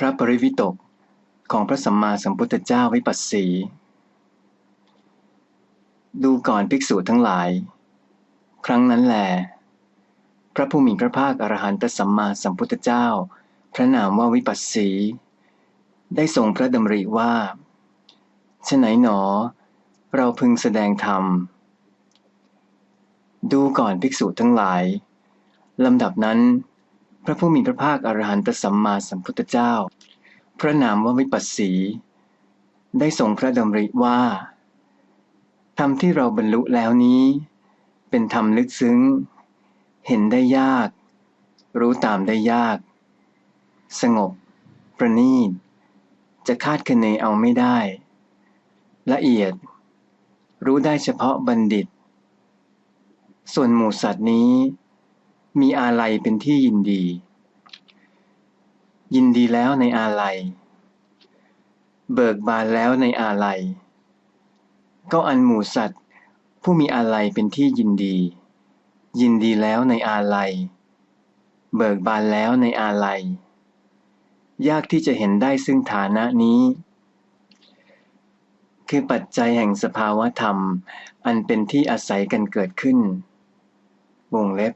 พระปริวิตกของพระสัมมาสัมพุทธเจ้าวิปัสสี ดูก่อนภิกษุทั้งหลาย ครั้งนั้นแล พระผู้มีพระภาคอรหันตสัมมาสัมพุทธเจ้า พระนามว่าวิปัสสี ได้ทรงพระดำริว่าฉไหนหนอ เราพึงแสดงธรรม ดูก่อนภิกษุทั้งหลายลำดับนั้น พระผู้มีพระภาคอรหันตสัมมาสัมพุทธเจ้า พระนามว่าวิปัสสี ได้ทรงพระดำริว่าธรรมที่เราบรรลุแล้วนี้ เป็นธรรมลึกซึ้ง เห็นได้ยาก รู้ตามได้ยาก สงบ ประณีต จะคาดคะเนเอาไม่ได้ ละเอียด รู้ได้เฉพาะบัณฑิต ส่วนหมู่สัตว์นี้ มีอาลัยเป็นที่ยินดี ยินดีแล้วในอาลัย เบิกบานแล้วในอาลัย ก็อันหมู่สัตว์ ผู้มีอาลัยเป็นที่ยินดี ยินดีแล้วในอาลัย เบิกบานแล้วในอาลัย ยากที่จะเห็นได้ซึ่งฐานะนี้ คือปัจจัยแห่งสภาวธรรม อันเป็นที่อาศัยกันเกิดขึ้น วงเล็บ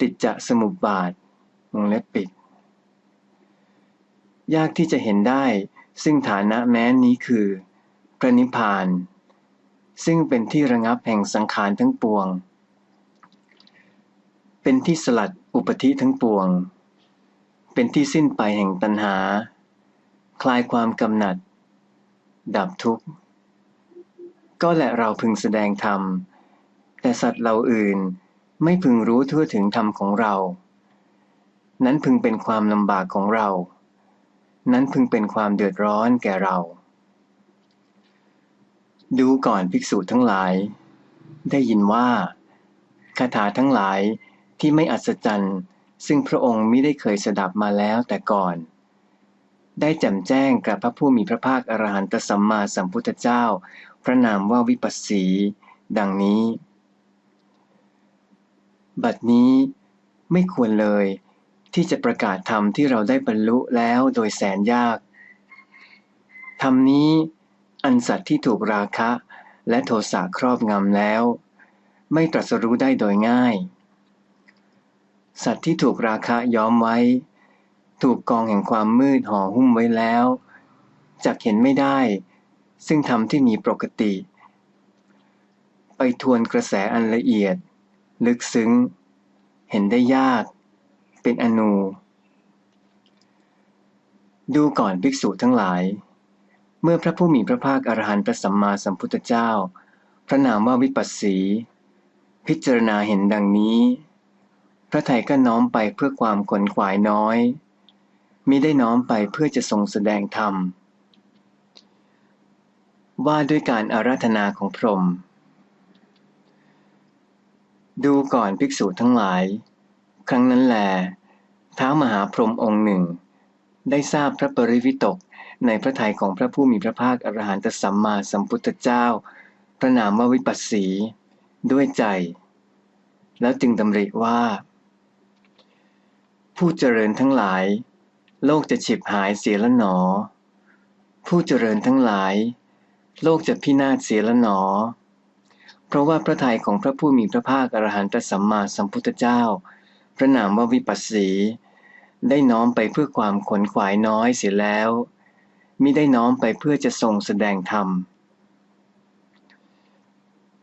ฏิจจสมุปบาทวงเล็บปิด ยากที่จะเห็นได้ ซึ่งฐานะแม้นี้คือ พระนิพพาน ซึ่งเป็นที่ระงับแห่งสังขารทั้งปวง เป็นที่สลัดอุปธิทั้งปวง เป็นที่สิ้นไปแห่งตัณหา คลายความกำหนัด ดับทุกข์ ก็แหละเราพึงแสดงธรรม แต่สัตว์เราอื่น ไม่พึงรู้ทั่วถึงธรรมของเรา นั้นพึงเป็นความลำบากของเรา นั้นพึงเป็นความเดือดร้อนแก่เรา ดูก่อนภิกษุทั้งหลาย ได้ยินว่าคาถาทั้งหลายที่ไม่อัศจรรย์ซึ่งพระองค์ไม่ได้เคยสดับมาแล้วแต่ก่อน ได้แจ่มแจ้งกับพระผู้มีพระภาคอรหันตสัมมาสัมพุทธเจ้า พระนามว่าวิปัสสี ดังนี้ บัดนี้ไม่ควรเลยที่จะประกาศธรรมที่เราได้บรรลุแล้วโดยแสนยาก ธรรมนี้อันสัตว์ที่ถูกราคะและโทสะครอบงำแล้ว ไม่ตรัสรู้ได้โดยง่าย สัตว์ที่ถูกราคะย้อมไว้ ถูกกองแห่งความมืดห่อหุ้มไว้แล้วจักเห็นไม่ได้ ซึ่งธรรมที่มีปกติ ไปทวนกระแสอันละเอียด ลึกซึ้ง เห็นได้ยาก เป็นอนู ดูก่อนภิกษุทั้งหลาย เมื่อพระผู้มีพระภาคอรหันตสัมมาสัมพุทธเจ้า พระนามว่าวิปัสสี พิจารณาเห็นดังนี้ พระไทยก็น้อมไปเพื่อความขนขวายน้อยมิได้น้อมไปเพื่อจะทรงแสดงธรรม ว่าด้วยการอาราธนาของพรหม ดูก่อนภิกษุทั้งหลาย ครั้งนั้นแล ท้ามหาพรหมองค์หนึ่ง ได้ทราบพระปริวิตกในพระทัยของพระผู้มีพระภาคอรหันตสัมมาสัมพุทธเจ้า พระนามว่าวิปัสสี ด้วยใจ แล้วจึงดำริว่า ผู้เจริญทั้งหลาย โลกจะฉิบหายเสียละหนอ ผู้เจริญทั้งหลาย โลกจะพินาศเสียละหนอ เพราะว่าพระทัยของพระผู้มีพระภาคอรหันตสัมมาสัมพุทธเจ้า พระนามว่าวิปัสสี ได้น้อมไปเพื่อความขนขวายน้อยเสียแล้วมิได้น้อมไปเพื่อจะทรงแสดงธรรม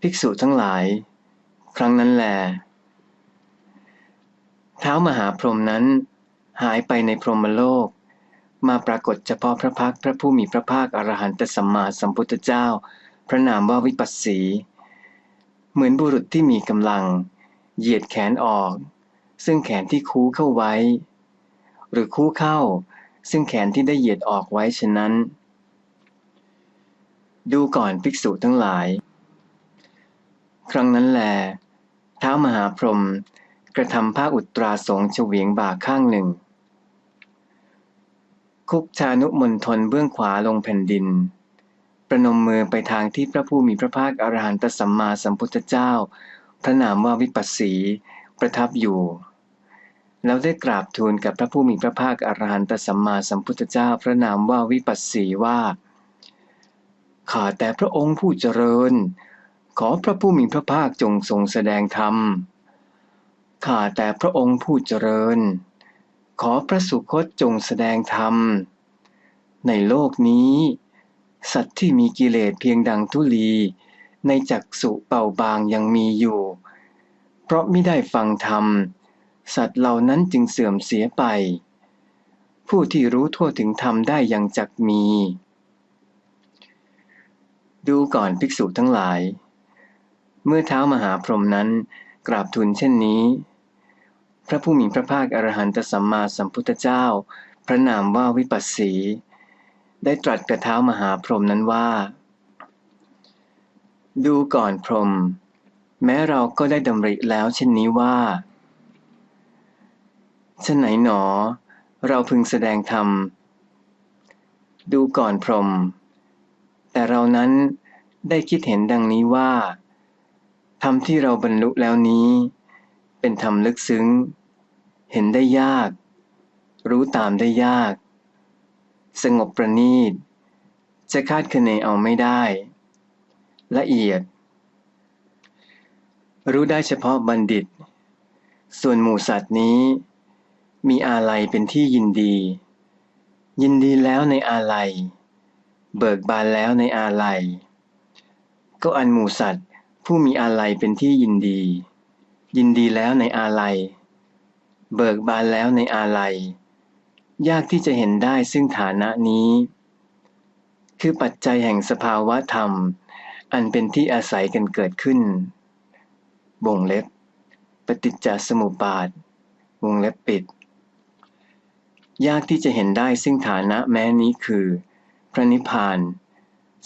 ภิกษุทั้งหลาย ครั้งนั้นแลเท้ามหาพรหมนั้น หายไปในพรหมโลก มาปรากฏเฉพาะพระพักพระผู้มีพระภาคอรหันตสัมมาสัมพุทธเจ้า พระนามว่าวิปัสสี เหมือนบุรุษที่มีกำลัง เหยียดแขนออก ซึ่งแขนที่คูเข้าไว้ หรือคูเข้า ซึ่งแขนที่ได้เหยียดออกไว้ฉะนั้น ดูก่อนภิกษุทั้งหลาย ครั้งนั้นแล เท้ามหาพรหมกระทำผ้าอุตราสงเฉวียงบ่าข้างหนึ่ง คุกชานุมนทนเบื้องขวาลงแผ่นดิน ประนมมือไปทางที่พระผู้มีพระภาคอรหันตสัมมาสัมพุทธเจ้า พระนามว่าวิปัสสี ประทับอยู่ แล้วได้กราบทูลกับพระผู้มีพระภาคอรหันตสัมมาสัมพุทธเจ้า พระนามว่าวิปัสสีว่า ข้าแต่พระองค์ผู้เจริญ ขอพระผู้มีพระภาคจงทรงแสดงธรรม ข้าแต่พระองค์ผู้เจริญ ขอพระสุคตจงแสดงธรรม ในโลกนี้ สัตว์ที่มีกิเลสเพียงดังทุลี ในจักสุเป่าบางยังมีอยู่ เพราะไม่ได้ฟังธรรม สัตว์เหล่านั้นจึงเสื่อมเสียไป ผู้ที่รู้ทั่วถึงธรรมได้ยังจักมี ดูก่อนภิกษุทั้งหลาย เมื่อเท้ามหาพรหมนั้นกราบทูลเช่นนี้ พระผู้มีพระภาคอรหันตสัมมาสัมพุทธเจ้า พระนามว่าวิปัสสี ได้ตรัสกับเท้ามหาพรหมนั้นว่า ดูก่อนพรหมแม้เราก็ได้ดำริแล้วเช่นนี้ว่าฉะไหนหนอ เราพึงแสดงธรรม ดูก่อนพรหมแต่เรานั้นได้คิดเห็นดังนี้ว่า ธรรมที่เราบรรลุแล้วนี้ เป็นธรรมลึกซึ้ง เห็นได้ยาก รู้ตามได้ยาก สงบประณีต จะคาดคะเนเอาไม่ได้ ละเอียด รู้ได้เฉพาะบัณฑิต ส่วนหมู่สัตว์นี้ มีอาลัยเป็นที่ยินดี ยินดีแล้วในอาลัย เบิกบานแล้วในอาลัย ก็อันหมู่สัตว์ผู้มีอาลัยเป็นที่ยินดี ยินดีแล้วในอาลัย เบิกบานแล้วในอาลัย ยากที่จะเห็นได้ซึ่งฐานะนี้ คือปัจจัยแห่งสภาวะธรรม อันเป็นที่อาศัยกันเกิดขึ้น วงเล็บ ปฏิจจสมุปบาท วงเล็บปิด ยากที่จะเห็นได้ซึ่งฐานะแม้นี้คือ พระนิพพาน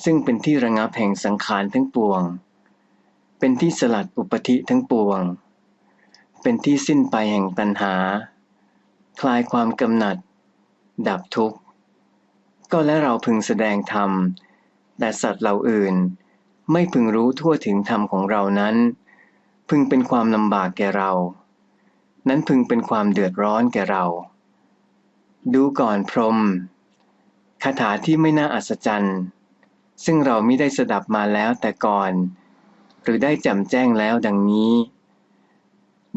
ซึ่งเป็นที่ระงับแห่งสังขารทั้งปวง เป็นที่สลัดอุปธิทั้งปวง เป็นที่สิ้นไปแห่งตัณหา คลายความกำหนัด ดับทุกข์ ก็และเราพึงแสดงธรรม แต่สัตว์เหล่าอื่น ไม่พึงรู้ทั่วถึงธรรมของเรานั้น พึงเป็นความลำบากแก่เรา นั้นพึงเป็นความเดือดร้อนแก่เรา ดูก่อนพรมคาถาที่ไม่น่าอัศจรรย์ ซึ่งเราไม่ได้สดับมาแล้วแต่ก่อน หรือได้จำแจ้งแล้วดังนี้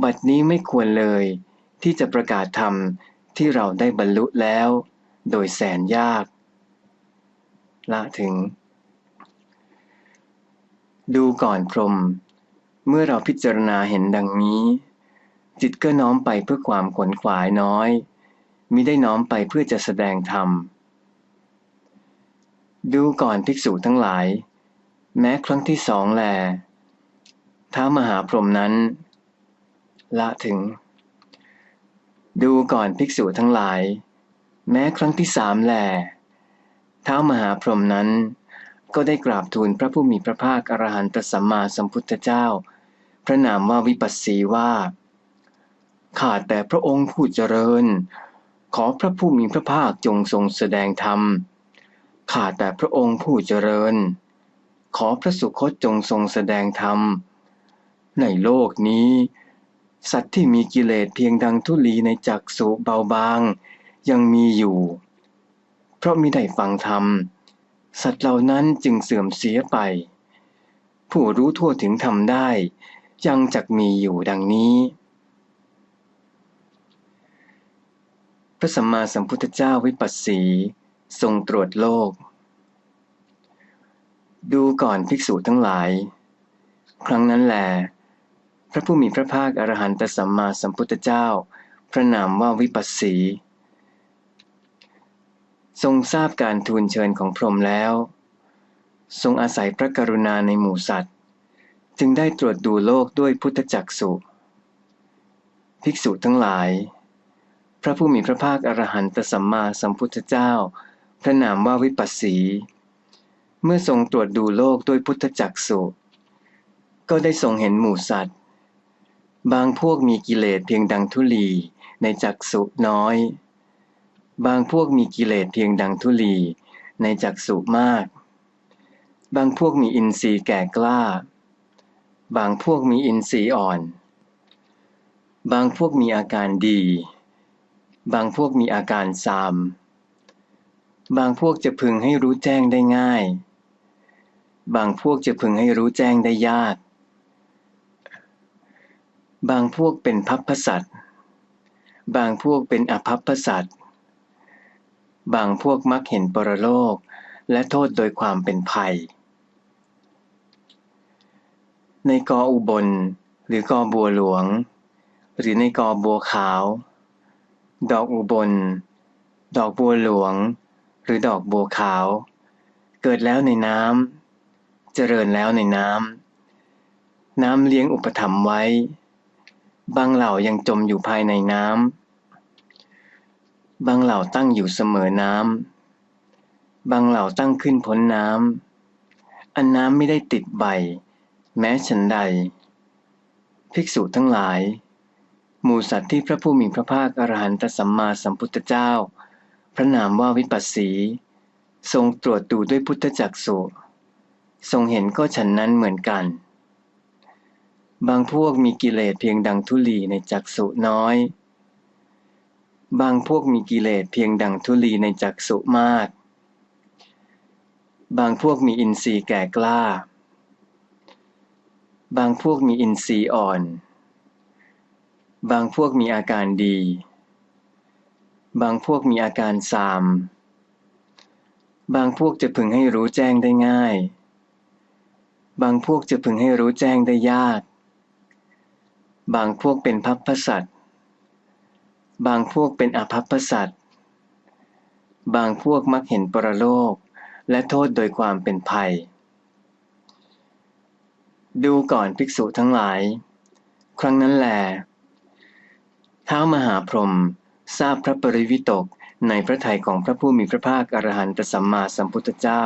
บัดนี้ไม่ควรเลยที่จะประกาศธรรม ที่เราได้บรรลุแล้ว โดยแสนยาก ละถึง ดูก่อนพรม เมื่อเราพิจารณาเห็นดังนี้ จิตก็น้อมไปเพื่อความขนขวายน้อยมิได้น้อมไปเพื่อจะแสดงธรรม ดูก่อนภิกษุทั้งหลาย แม้ครั้งที่สองแลท้ามหาพรหมนั้น ละถึง ดูก่อนภิกษุทั้งหลาย แม้ครั้งที่สามแลท้ามหาพรหมนั้น ก็ได้กราบทูลพระผู้มีพระภาคอรหันตสัมมาสัมพุทธเจ้า พระนามว่าวิปัสสีว่าข้าแต่พระองค์ผู้เจริญ ขอพระผู้มีพระภาคจงทรงแสดงธรรมข้าแต่พระองค์ผู้เจริญ ขอพระสุคตจงทรงแสดงธรรมในโลกนี้ สัตว์ที่มีกิเลสเพียงดังทุลีในจักสุเบาบาง ยังมีอยู่ เพราะมิได้ฟังธรรม สัตว์เหล่านั้นจึงเสื่อมเสียไป ผู้รู้ทั่วถึงธรรมได้ ยังจักมีอยู่ดังนี้ พระสัมมาสัมพุทธเจ้าวิปัสสี ทรงตรวจโลก ดูก่อนภิกษุทั้งหลาย ครั้งนั้นแหลพ ระผู้มีพระภาคอรหันตสัมมาสัมพุทธเจ้า พระนามว่าวิปัสสี ทรงทราบการทูลเชิญของพรหมแล้ว ทรงอาศัยพระกรุณาในหมู่สัตว์ จึงได้ตรวจดูโลกด้วยพุทธจักสุภิกษุทั้งหลาย พระผู้มีพระภาคอรหันตสัมมาสัมพุทธเจ้า พระนามว่าวิปัสสี เมื่อทรงตรวจดูโลกด้วยพุทธจักสุก็ได้ทรงเห็นหมู่สัตว์ บางพวกมีกิเลสเพียงดังทุลีในจักสุน้อย บางพวกมีกิเลสเพียงดังทุลีในจักสุมาก บางพวกมีอินทรีย์แก่กล้า บางพวกมีอินทรีย์อ่อน บางพวกมีอาการดี บางพวกมีอาการซาม บางพวกจะพึงให้รู้แจ้งได้ง่าย บางพวกจะพึงให้รู้แจ้งได้ยาก บางพวกเป็นพัพพสัตบางพวกเป็นอภัพพสัตบางพวกมักเห็นปรโลก และโทษโดยความเป็นภัย ในกออุบล หรือกอบัวหลวง หรือในกอบัวขาว ดอกอุบล ดอกบัวหลวง หรือดอกบัวขาว เกิดแล้วในน้ำเจริญแล้วในน้ำน้ำเลี้ยงอุปถัมภ์ไว้ บางเหล่ายังจมอยู่ภายในน้ำ บางเหล่าตั้งอยู่เสมอน้ำ บางเหล่าตั้งขึ้นพ้นน้ำ อันน้ำไม่ได้ติดใบ แม้ฉันใด ภิกษุทั้งหลาย หมู่สัตว์ที่พระผู้มีพระภาคอรหันตสัมมาสัมพุทธเจ้า พระนามว่าวิปัสสี ทรงตรวจดูด้วยพุทธจักสุทรงเห็นก็ฉันนั้นเหมือนกัน บางพวกมีกิเลสเพียงดังทุลีในจักสุน้อย บางพวกมีกิเลสเพียงดังทุลีในจักสุมาก บางพวกมีอินทรีย์แก่กล้า บางพวกมีอินทรีย์อ่อน บางพวกมีอาการดี บางพวกมีอาการสาม บางพวกจะพึงให้รู้แจ้งได้ง่ายบางพวกจะพึงให้รู้แจ้งได้ยาก บางพวกเป็นพัพพสัตบางพวกเป็นอภัพพสัตบางพวกมักเห็นปรโลก และโทษโดยความเป็นภัย ดูก่อนภิกษุทั้งหลาย ครั้งนั้นแหลเท้ามหาพรหมทราบพระปริวิตกในพระทัยของพระผู้มีพระภาคอรหันตสัมมาสัมพุทธเจ้า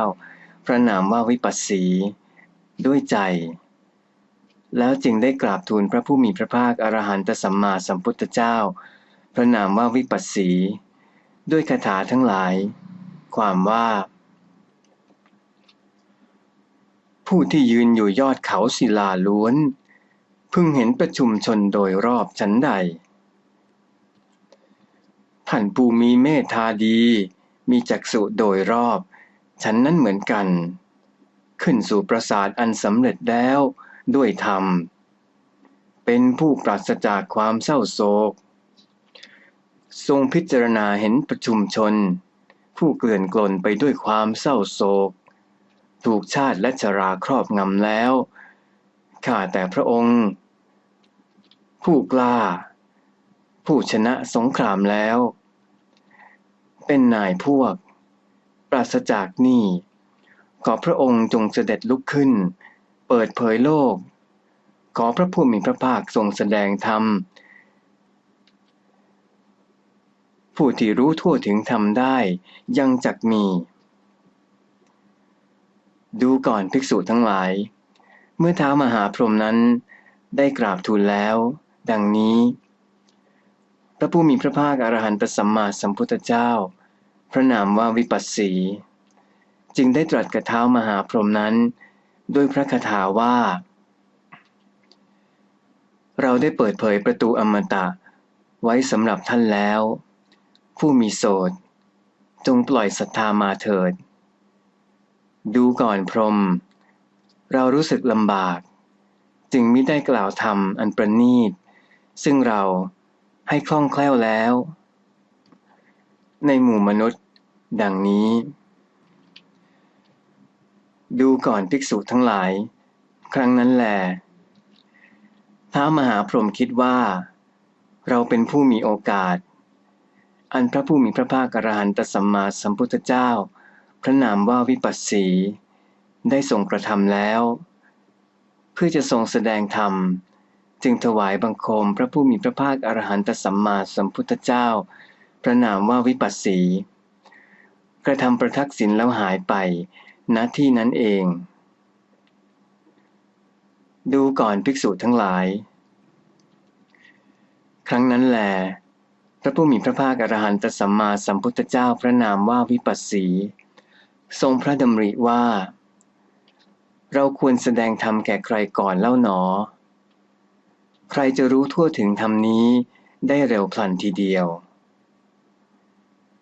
พระนามว่าวิปัสสี ด้วยใจ แล้วจึงได้กราบทูลพระผู้มีพระภาคอรหันตสัมมาสัมพุทธเจ้า พระนามว่าวิปัสสี ด้วยคาถาทั้งหลาย ความว่า ผู้ที่ยืนอยู่ยอดเขาศิลาล้วนเพิ่งเห็นประชุมชนโดยรอบชั้นใด ท่านผู้มีเมตตาดี มีจักษุโดยรอบฉันนั้นเหมือนกัน ขึ้นสู่ปราสาทอันสำเร็จแล้ว ด้วยธรรม เป็นผู้ปราศจากความเศร้าโศก ทรงพิจารณาเห็นประชุมชน ผู้เกลื่อนกลนไปด้วยความเศร้าโศก ถูกชาติและชราครอบงำแล้ว ข้าแต่พระองค์ ผู้กล้า ผู้ชนะสงครามแล้ว เป็นนายพวก ปราศจากหนี้ขอพระองค์จงเสด็จลุกขึ้น เปิดเผยโลก ขอพระผู้มีพระภาคทรงแสดงธรรม ผู้ที่รู้ทั่วถึงธรรมได้ยังจักมี ดูก่อนภิกษุทั้งหลาย เมื่อเท้ามหาพรหมนั้นได้กราบทูลแล้ว ดังนี้ พระผู้มีพระภาคอรหันตสัมมาสัมพุทธเจ้า พระนามว่าวิปัสสี จึงได้ตรัสกับเท้ามหาพรหมนั้น ด้วยพระคาถาว่า เราได้เปิดเผยประตูอมตะ ไว้สำหรับท่านแล้ว ผู้มีโสดจงปล่อยศรัทธามาเถิด ดูก่อนพรม เรารู้สึกลำบาก จึงมิได้กล่าวธรรมอันประณีต ซึ่งเราให้คล่องแคล่วแล้ว ในหมู่มนุษย์ ดังนี้ ดูก่อนภิกษุทั้งหลาย ครั้งนั้นแหลท้ามหาพรหมคิดว่า เราเป็นผู้มีโอกาส อันพระผู้มีพระภาคอรหันตสัมมาสัมพุทธเจ้า พระนามว่าวิปัสสี ได้ทรงกระทำแล้ว เพื่อจะทรงแสดงธรรม จึงถวายบังคมพระผู้มีพระภาคอรหันตสัมมาสัมพุทธเจ้า พระนามว่าวิปัสสี กระทำประทักษิณแล้วหายไป ณที่นั้นเอง ดูก่อนภิกษุทั้งหลาย ครั้งนั้นแล พระผู้มีพระภาคอรหันตสัมมาสัมพุทธเจ้าพระนามว่าวิปัสสี ทรงพระดำริว่า เราควรแสดงธรรมแก่ใครก่อนเล่าหนอ ใครจะรู้ทั่วถึงธรรมนี้ได้เร็วพลันทีเดียว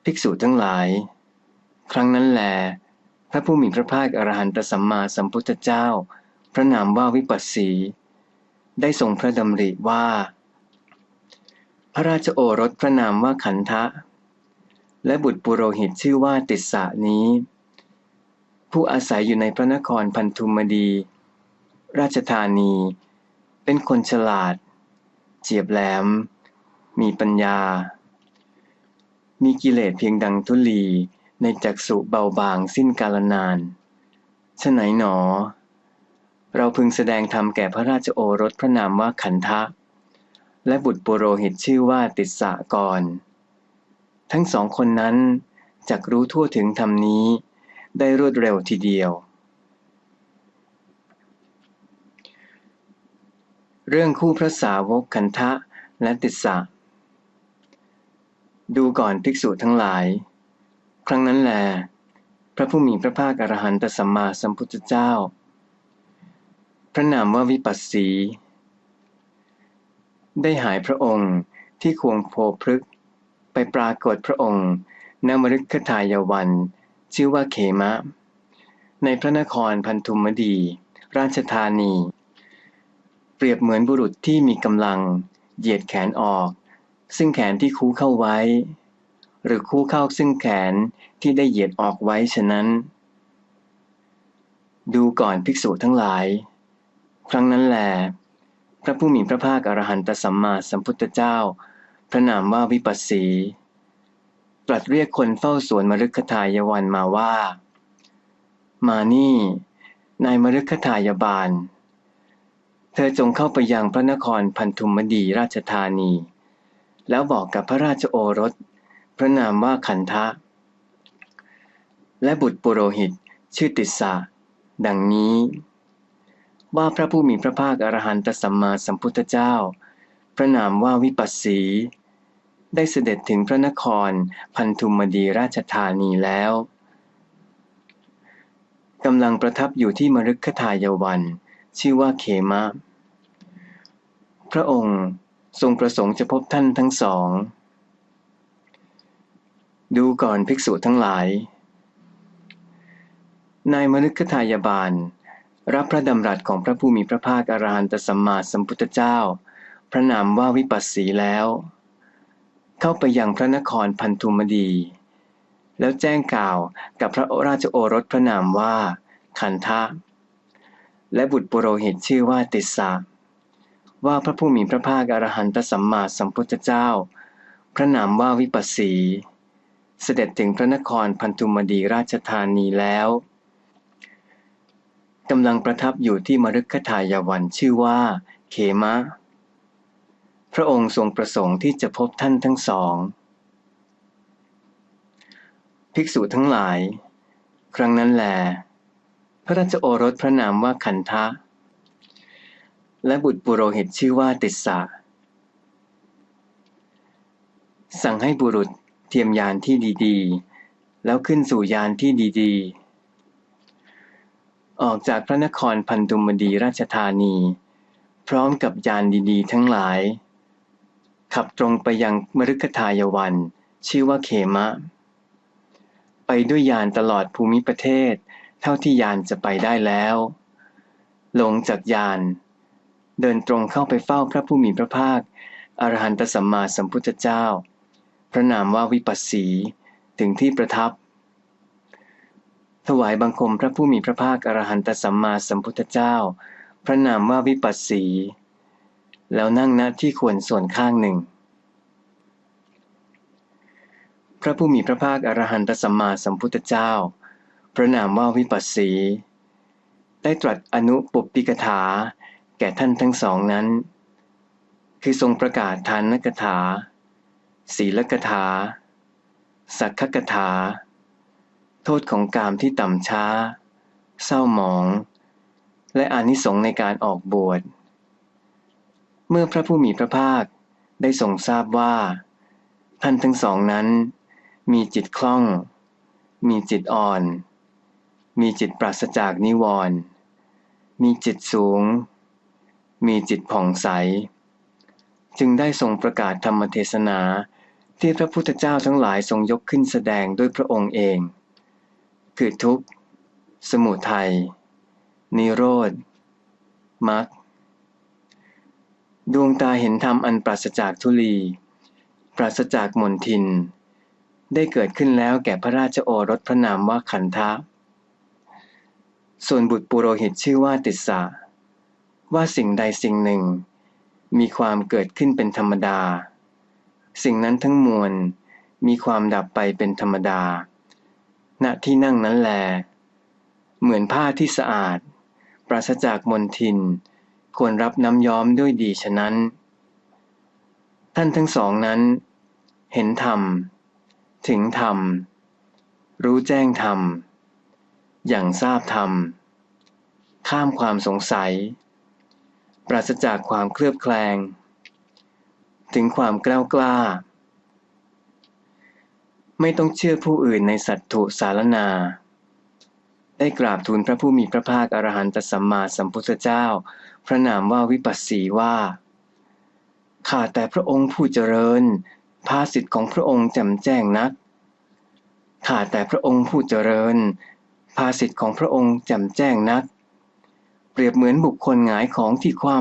ภิกษุทั้งหลาย ครั้งนั้นแล พระผู้มีพระภาคอรหันตสัมมาสัมพุทธเจ้า พระนามว่าวิปัสสี ได้ทรงพระดำริว่า พระราชโอรสพระนามว่าขันทะ และบุตรปุโรหิตชื่อว่าติสสะนี้ ผู้อาศัยอยู่ในพระนครพันธุมดี ราชธานี เป็นคนฉลาด เจียบแหลม มีปัญญา มีกิเลสเพียงดังทุลี ในจักสุเบาบางสิ้นกาลนานฉไหนหนอ เราพึงแสดงธรรมแก่พระราชโอรสพระนามว่าขันทะ และบุตรปุโรหิตชื่อว่าติสสะกร ทั้งสองคนนั้นจักรู้ทั่วถึงธรรมนี้ ได้รวดเร็วทีเดียว เรื่องคู่พระสาวกขันทะและติสสะดูก่อนภิกษุทั้งหลาย ครั้งนั้นแล พระผู้มีพระภาคอรหันตสัมมาสัมพุทธเจ้า พระนามว่าวิปัสสี ได้หายพระองค์ที่ควงโพพฤกษ์ไปปรากฏพระองค์ณมฤคทายวัน ชื่อว่าเขมะ ในพระนครพันธุมดี ราชธานี เปรียบเหมือนบุรุษที่มีกำลัง เหยียดแขนออก ซึ่งแขนที่คูเข้าไว้ หรือคู่เข้าซึ่งแขนที่ได้เหยียดออกไว้ฉะนั้น ดูก่อนภิกษุทั้งหลาย ครั้งนั้นแลพระผู้มีพระภาคอรหันตสัมมาสัมพุทธเจ้า พระนามว่าวิปัสสี ตรัสเรียกคนเฝ้าสวนมฤคทายวันมาว่า มานี่ นายมฤคทายบาล เธอจงเข้าไปยังพระนครพันธุมดีราชธานี แล้วบอกกับพระราชโอรส พระนามว่าขันทะ และบุตรปุโรหิตชื่อติสสะดังนี้ ว่าพระผู้มีพระภาคอรหันตสัมมาสัมพุทธเจ้า พระนามว่าวิปัสสี ได้เสด็จถึงพระนครพันธุมดีราชธานีแล้วกำลังประทับอยู่ที่มฤคทายวัน ชื่อว่าเขมะ พระองค์ทรงประสงค์จะพบท่านทั้งสอง ดูก่อนภิกษุทั้งหลาย นายมฤคทายบาล รับพระดำรัสของพระผู้มีพระภาคอรหันตสัมมาสัมพุทธเจ้า พระนามว่าวิปัสสีแล้ว เข้าไปยังพระนครพันธุมดี แล้วแจ้งกล่าวกับพระราชโอรสพระนามว่า ขันทะ และบุตรปุโรหิตชื่อว่าติสสะว่าพระผู้มีพระภาคอรหันตสัมมาสัมพุทธเจ้า พระนามว่าวิปัสสี เสด็จถึงพระนครพันธุมดีราชธานีแล้วกำลังประทับอยู่ที่มฤคทายวันชื่อว่า เขมะ พระองค์ทรงประสงค์ที่จะพบท่านทั้งสอง ภิกษุทั้งหลาย ครั้งนั้นแหลพระราชโอรสพระนามว่าขันทะ และบุตรปุโรหิตชื่อว่าติสสะสั่งให้บุรุษ เทียมยานที่ดีๆ แล้วขึ้นสู่ยานที่ดีๆ ออกจากพระนครพันธุมดีราชธานี พร้อมกับยานดีๆ ทั้งหลาย ขับตรงไปยังมฤคทายวัน ชื่อว่าเขมะ ไปด้วยยานตลอดภูมิประเทศ เท่าที่ยานจะไปได้แล้วลงจากยาน เดินตรงเข้าไปเฝ้าพระผู้มีพระภาคอรหันตสัมมาสัมพุทธเจ้า พระนามว่าวิปัสสี ถึงที่ประทับ ถวายบังคมพระผู้มีพระภาคอรหันตสัมมาสัมพุทธเจ้า พระนามว่าวิปัสสี แล้วนั่งณที่ควรส่วนข้างหนึ่ง พระผู้มีพระภาคอรหันตสัมมาสัมพุทธเจ้า พระนามว่าวิปัสสี ได้ตรัสอนุปปิกถา แก่ท่านทั้งสองนั้น คือทรงประกาศทานกถา ศีลกถา สักขกถา โทษของกามที่ต่ำช้า เศร้าหมอง และอานิสงส์ในการออกบวช เมื่อพระผู้มีพระภาคได้ทรงทราบว่า ท่านทั้งสองนั้น มีจิตคล่อง มีจิตอ่อน มีจิตปราศจากนิวรณ์มีจิตสูง มีจิตผ่องใส จึงได้ทรงประกาศธรรมเทศนา ที่พระพุทธเจ้าทั้งหลายทรงยกขึ้นแสดงด้วยพระองค์เอง คือทุกข์ สมุทัย นิโรธ มรรค ดวงตาเห็นธรรมอันปราศจากทุลี ปราศจากมนทิน ได้เกิดขึ้นแล้วแก่พระราชโอรสพระนามว่าขันธะส่วนบุตรปุโรหิตชื่อว่าติสสะว่าสิ่งใดสิ่งหนึ่ง มีความเกิดขึ้นเป็นธรรมดา สิ่งนั้นทั้งมวล มีความดับไปเป็นธรรมดา ณ ที่นั่งนั้นแล เหมือนผ้าที่สะอาด ปราศจากมลทิน ควรรับน้ำย้อมด้วยดีฉะนั้น ท่านทั้งสองนั้น เห็นธรรม ถึงธรรม รู้แจ้งธรรม อย่างทราบธรรม ข้ามความสงสัย ปราศจากความเคลือบแคลง ถึงความกล้ากล้า ไม่ต้องเชื่อผู้อื่นในสัตถุสารนา ได้กราบทูลพระผู้มีพระภาคอรหันตสัมมาสัมพุทธเจ้า พระนามว่าวิปัสสีว่า ข้าแต่พระองค์ผู้เจริญ ภาสิทธิ์ของพระองค์แจ่มแจ้งนัก ข้าแต่พระองค์ผู้เจริญ ภาสิทธิ์ของพระองค์แจ่มแจ้งนัก เปรียบเหมือนบุคคลหงายของที่คว่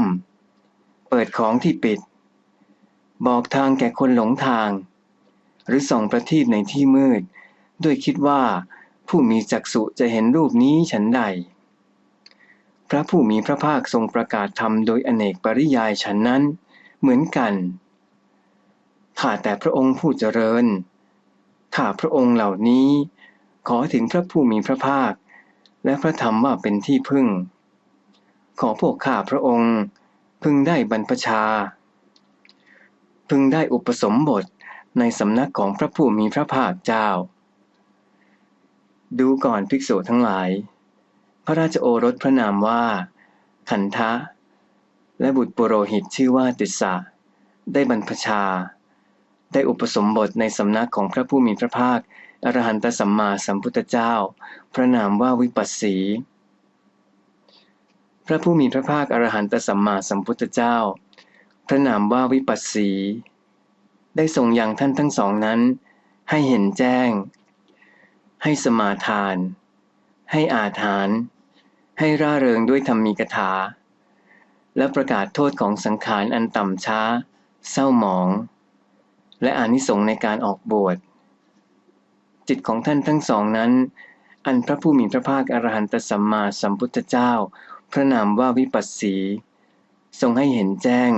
ำเปิดของที่ปิด บอกทางแก่คนหลงทาง หรือส่องประทีปในที่มืด ด้วยคิดว่าผู้มีจักษุจะเห็นรูปนี้ฉันใด พระผู้มีพระภาคทรงประกาศธรรมโดยอเนกปริยายฉันนั้น เหมือนกันข้าแต่พระองค์ผู้เจริญ ข้าพระองค์เหล่านี้ ขอถึงพระผู้มีพระภาค และพระธรรมว่าเป็นที่พึ่ง ขอพวกข้าพระองค์ พึงได้บรรพชา พึงได้อุปสมบทในสำนักของพระผู้มีพระภาคเจ้า ดูก่อนภิกษุทั้งหลาย พระราชโอรสพระนามว่า ขันธะและบุตรปุโรหิตชื่อว่าติสสะได้บรรพชา ได้อุปสมบทในสำนักของพระผู้มีพระภาคอรหันตสัมมาสัมพุทธเจ้า พระนามว่าวิปัสสี พระผู้มีพระภาคอรหันตสัมมาสัมพุทธเจ้า พระนามว่าวิปัสสี ได้ทรงยังท่านทั้งสองนั้น ให้เห็นแจ้ง ให้สมาทาน ให้อาถาน ให้ร่าเริงด้วยธรรมีกถา และประกาศโทษของสังขารอันต่ำช้า เศร้าหมอง และอานิสงส์ในการออกบวช จิตของท่านทั้งสองนั้น อันพระผู้มีพระภาคอรหันตสัมมาสัมพุทธเจ้า พระนามว่าวิปัสสี ทรงให้เห็นแจ้ง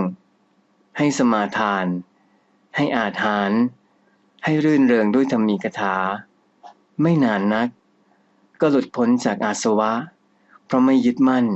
ให้สมาทาน ให้อาถาน ให้รื่นเริงด้วยธรรมีกถา ไม่นานนัก ก็หลุดพ้นจากอาสวะ เพราะไม่ยึดมั่น